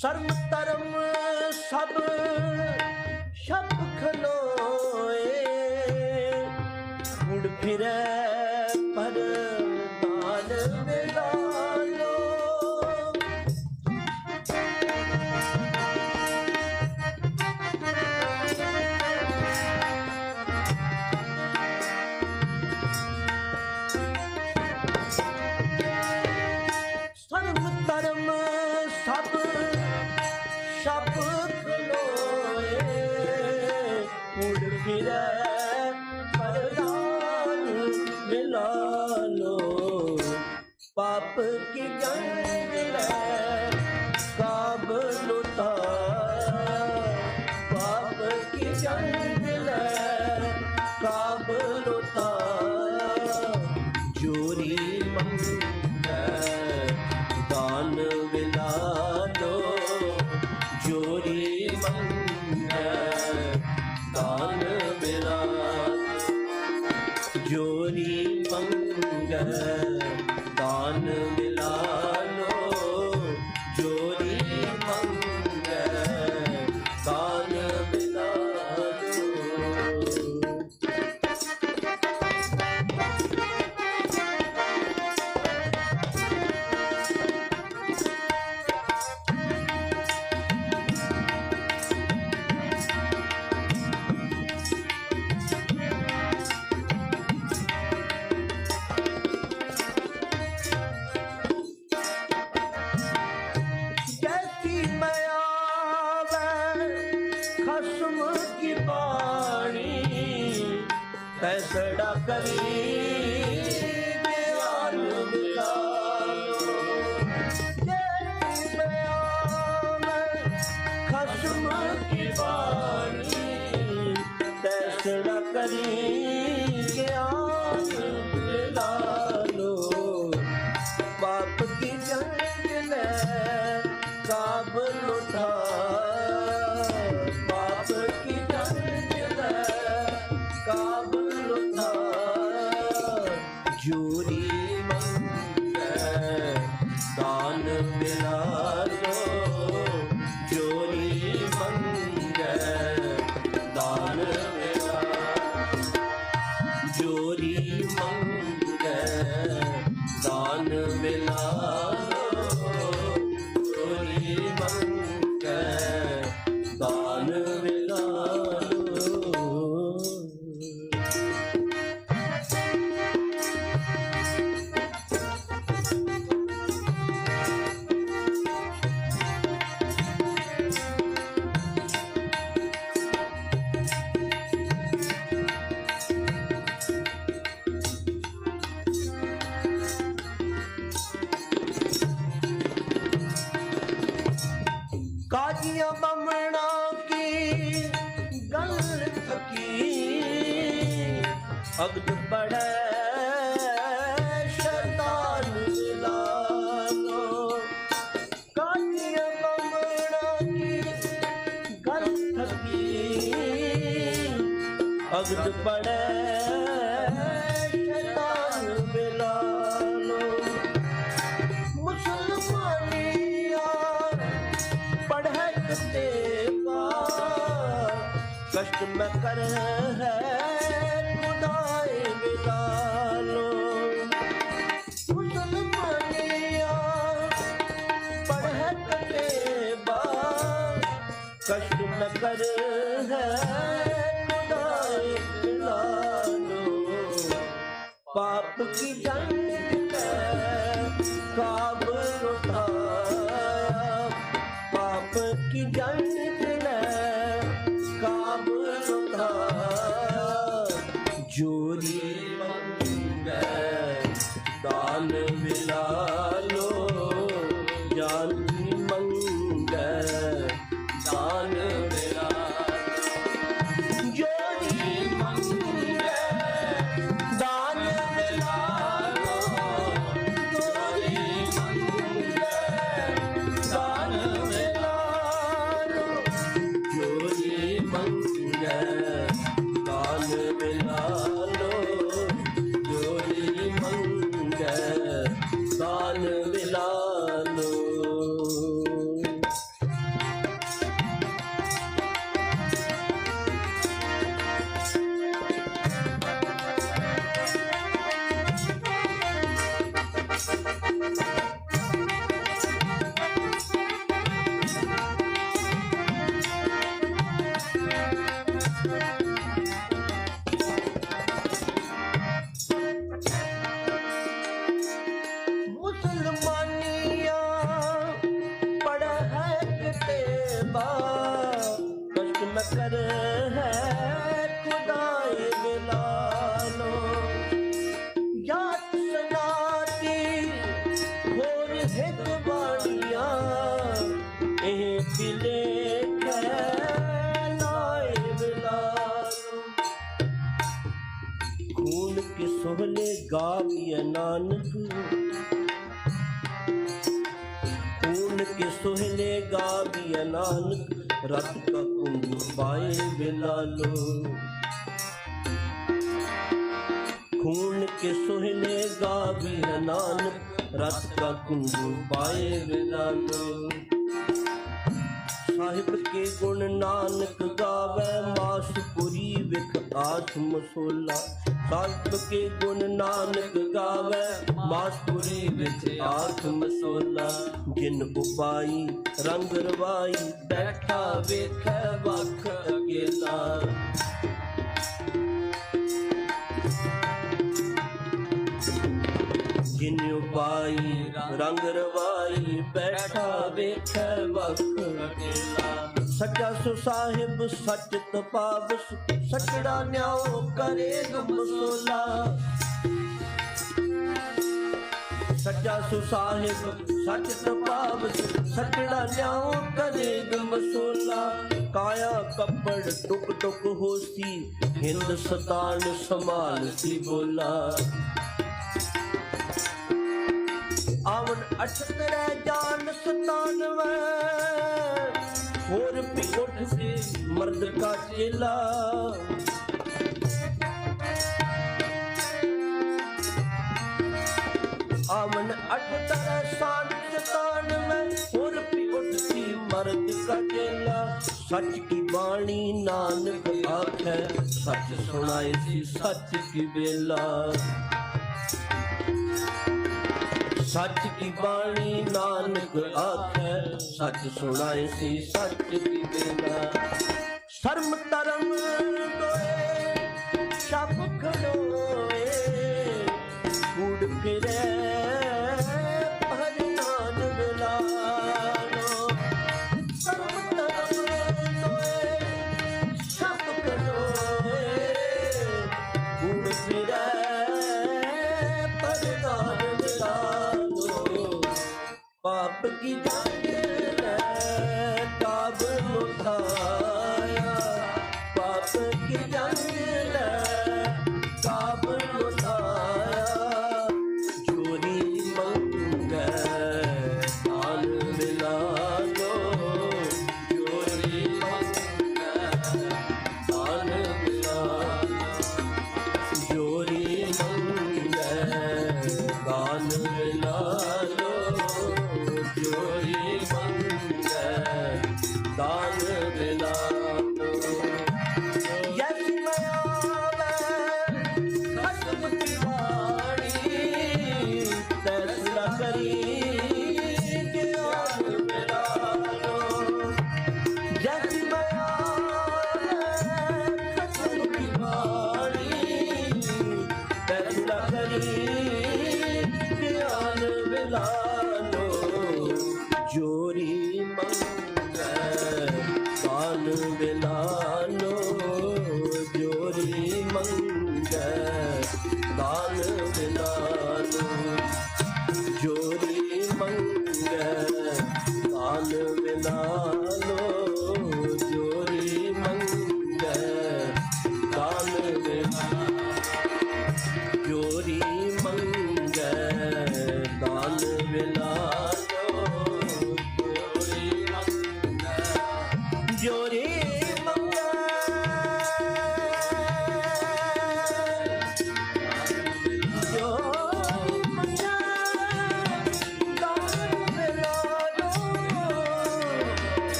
ਸਰਮ ਧਰਮ ਸਭ ਸ਼ਬ ਖਲੋਏ। ਮੁੜ ਫਿਰੇ fidèle. Yeah. ਟੁਕੜਾ ਕਰੇ ਅਗਦ ਬੜੈ ਸ਼ੈਤਾਨ ਬਿਲਾਲੋ। ਮੁਸਲਮਾਨੀਆਂ ਪੜ੍ਹੈ ਕਤੇਬਾ ਕਸ਼ਟ ਮੈਂ ਕਰ ਹੈ ਖੁਦਾਏ ਬਿਲਾਲੋ। ਮੁਸਲਮਾਨੀਆਂ ਪੜ੍ਹੈ ਕਤੇਬਾ ਕਸ਼ਟ ਮੈਂ ਕਰ ਹੈ ਪਾਪ ਕੀ ਜੰਗ ਸੋਹਲੇ ਗਾਵੀਏ ਨਾਨਕ। ਖੂਨ ਕੇ ਸੋਹਲੇ ਗਾਵੀਏ ਨਾਨਕ, ਰਤ ਕਾ ਕੁੰਡ ਪਾਏ ਬਿਲਾਲੋ। ਖੂਨ ਕੇ ਸੋਹਲੇ ਗਾਵੀਏ ਨਾਨਕ, ਰਤ ਕਾ ਕੁੰਡ ਪਾਏ ਬਿਲਾਲੋ। ਸਾਹਿਬ ਕੇ ਗੁਣ ਨਾਨਕ ਗਾਵੇ, ਮਾਸਪੁਰੀ ਵਿਖ ਆਸ ਮਸੋਲਾ ਸਾਹਿਬ ਕੇ ਗੁਣ ਨਾਨਕ ਗਾਵੇ? ਮਾਸਪੁਰੀ ਵਿੱਚ ਆਸ ਮਸੋਲਾ। ਜਿਨ ਉਪਾਈ, ਰੰਗ ਰਵਾਈ, ਬੈਠਾ ਵੇਖੈ ਵਖ ਅਕੇਲਾ ਜਿਨ ਉਪਾਈ, ਰੰਗ ਰਵਾਈ, ਬੈਠਾ ਵੇਖੈ ਵਖ ਅਕੇਲਾ ਸੱਚਾ ਸੁ ਸਾਹਿਬ ਸੱਚ ਤਪਾਵਸ ਸਚੜਾ ਨਿਆਓ ਕਰੇ ਗਮਸੋਲਾ ਸੱਚਾ ਸੁ ਸਾਹਿਬ ਸੱਚ ਤਪਾਵਸ ਸਚੜਾ ਨਿਆਓ ਕਰੇ ਗਮਸੋਲਾ ਕਾਇਆ ਕੱਪੜ ਟੁਕ ਟੁਕ ਹੋਸੀ, ਹਿੰਦ ਸਤਾਨ ਸਮਾਨ ਸੀ ਬੋਲਾ। ਆਵਨ ਅਠਤਰੇ ਜਾਨ ਸਤਾਨਵੇਂ। ਹੋਰ ਵੀ ਉੱਠ ਸੀ ਮਰਦ ਕਾ ਚੇਲਾ। ਆਵਨ ਅਠਤਰੇ ਸਾਨ ਸਤਾਨਵੇਂ ਹੋਰ ਵੀ ਉੱਠ ਸੀ ਮਰਦ ਕਾ ਚੇਲਾ। ਸੱਚ ਕੀ ਬਾਣੀ ਨਾਨਕ ਆਖੈ, ਸੱਚ ਸੁਣਾਏ ਸੀ ਸੱਚ ਕੀ ਬੇਲਾ ਸੱਚ ਕੀ ਬਾਣੀ ਨਾਨਕ ਆਖੈ, ਸੱਚ ਸੁਣਾਏ ਸੀ, ਸੱਚ ਕੀ ਬੇਲਾ ਸ਼ਰਮ ਧਰਮ ਦੋਏ ਸ਼ਬ ਖਲੋਏ Love.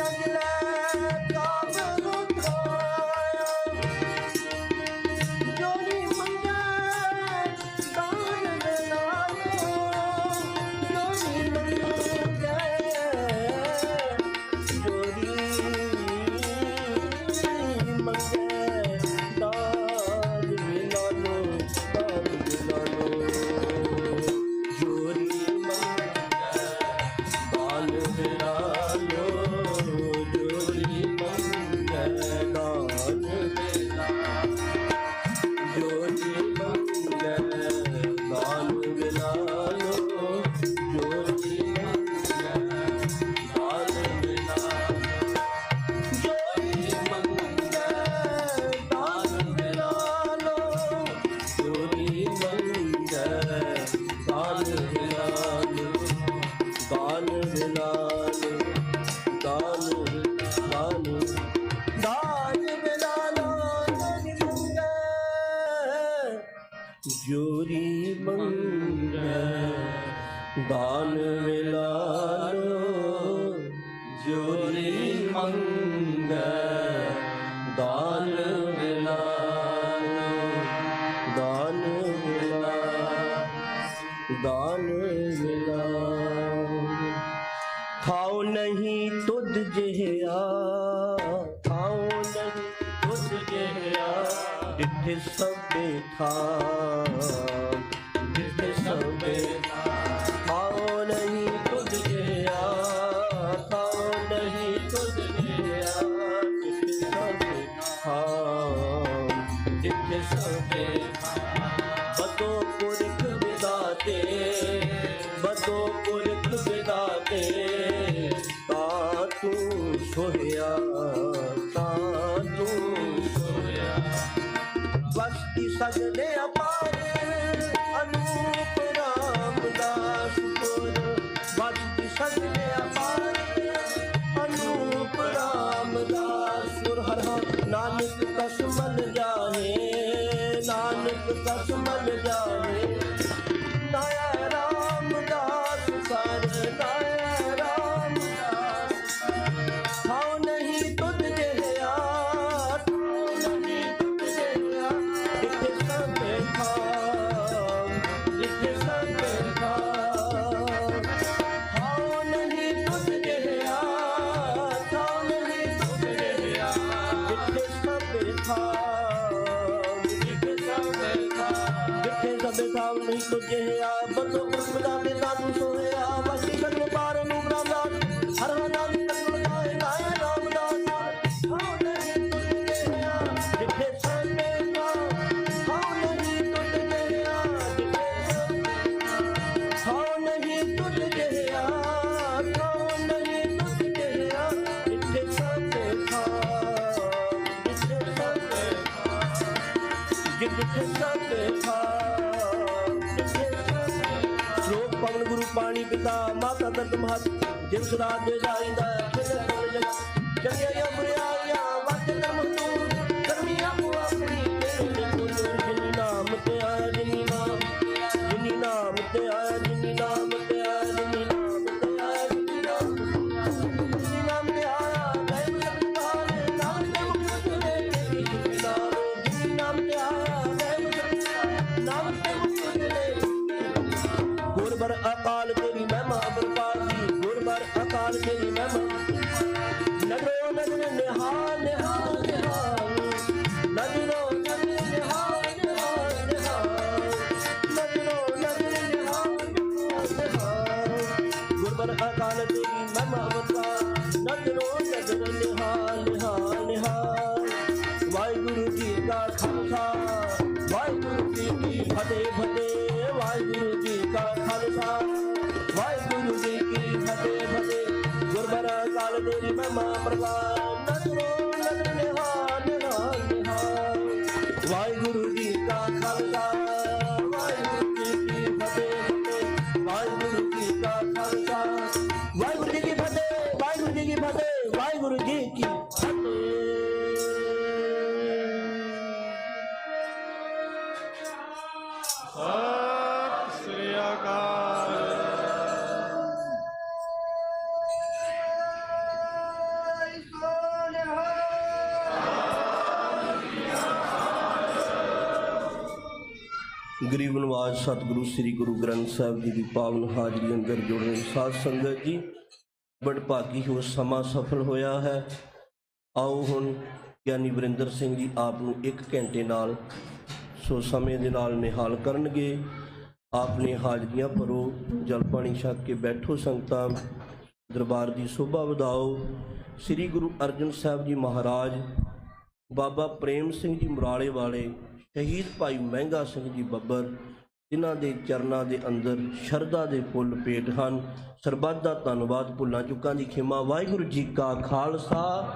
Yeah, yeah, yeah. ਮੰਗੈ। ਦਾਨ ਮਿਲਾਲੋ ਜੋਰੀ ਮੰਗੈ। ਦਾਨ ਮਿਲਾਲੋ ਦਾਨ ਦਾਨ ਮਿਲਾ ਖਾਓ ਨਹੀਂ ਤੁਧ ਜਿਹਾ ਖਾਓ ਨਹੀਂ ਤੁਧ ਜਿਹਾ ਸਭੇ ਥਾ ਨਾਨਕ ਕਸਮਲ ਜਾਏ ਨਾਨਕ ਕਸਮਲ ਜਾਏ ਇਕੱਠੇ ਸਭ ਸਾਹਮਣੇ ਤੁਝੇ ਆ ਬੰਦੋ ਗੁਰਮਦਾ ਨੇ ਸਾਨੂੰ ਸੋਇਆ ਵਸੀ ਮਾਤਾ ਦਤ ਮਹਤ ਜਿਨ ਸਦਾ ਜਾਈਦਾ ਫਿਰ ਕਲ ਜਗ। ਚੰਗਿਆ ਬੁਰਿਆਈਆਂ ਕਾ ਸਤਿਗੁਰੂ ਸ੍ਰੀ ਗੁਰੂ ਗ੍ਰੰਥ ਸਾਹਿਬ ਜੀ ਦੀ ਪਾਵਨ ਹਾਜ਼ਰੀ ਅੰਦਰ ਜੁੜ ਰਹੀ ਸਾਧ ਸੰਗਤ ਜੀ, ਬੜਭਾਗੀ ਹੋ ਸਮਾਂ ਸਫਲ ਹੋਇਆ ਹੈ। ਆਓ ਹੁਣ ਗਿਆਨੀ ਵਰਿੰਦਰ ਸਿੰਘ ਜੀ ਆਪ ਨੂੰ 1 ਘੰਟੇ ਨਾਲ ਸੋ ਸਮੇਂ ਦੇ ਨਾਲ ਨਿਹਾਲ ਕਰਨਗੇ। ਆਪ ਨੇ ਹਾਜ਼ਰੀਆਂ ਭਰੋ, ਜਲ ਪਾਣੀ ਛਕ ਕੇ ਬੈਠੋ ਸੰਗਤਾਂ, ਦਰਬਾਰ ਦੀ ਸ਼ੋਭਾ ਵਧਾਓ। ਸ੍ਰੀ ਗੁਰੂ ਅਰਜਨ ਸਾਹਿਬ ਜੀ ਮਹਾਰਾਜ, ਬਾਬਾ ਪ੍ਰੇਮ ਸਿੰਘ ਜੀ ਮੁਰਾਲੇ ਵਾਲੇ, ਸ਼ਹੀਦ ਭਾਈ ਮਹਿੰਗਾ ਸਿੰਘ ਜੀ ਬੱਬਰ ਜਿਨ੍ਹਾਂ ਦੇ ਚਰਨਾਂ ਦੇ ਅੰਦਰ ਸ਼ਰਧਾ ਦੇ ਫੁੱਲ ਭੇਟ ਹਨ। ਸਰਬੱਤ ਦਾ ਧੰਨਵਾਦ ਭੁੱਲਾਂ ਚੁੱਕਾਂ ਦੀ ਖਿਮਾ। ਵਾਹਿਗੁਰੂ ਜੀ ਕਾ ਖਾਲਸਾ।